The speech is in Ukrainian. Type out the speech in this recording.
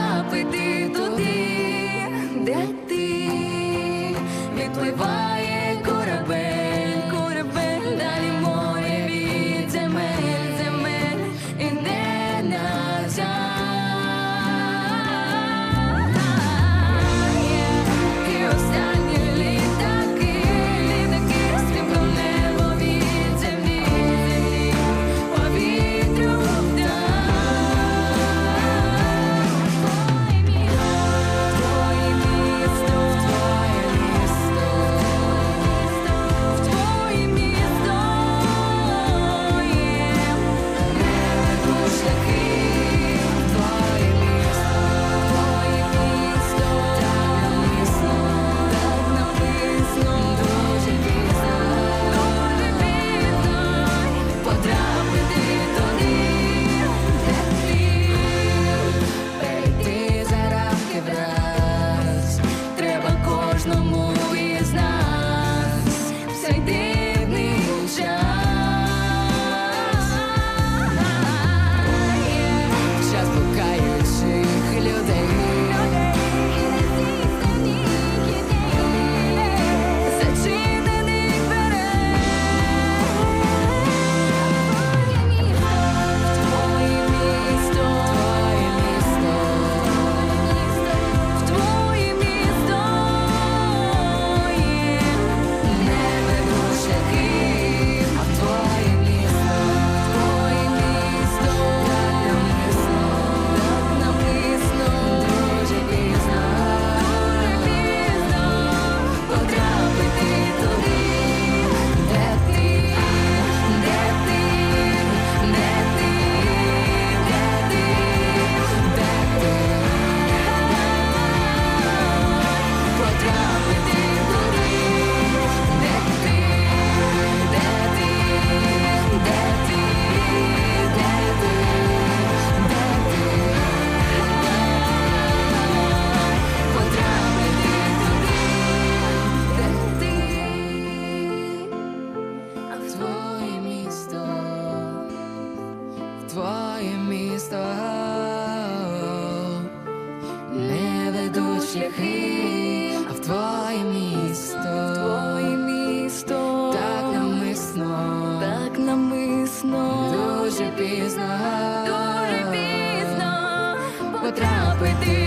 up with the місто, не ведуть шляхи, а в твоє місто, твоє місто, так намисно, так намисно, дуже пізно, дуже пізно потрапити.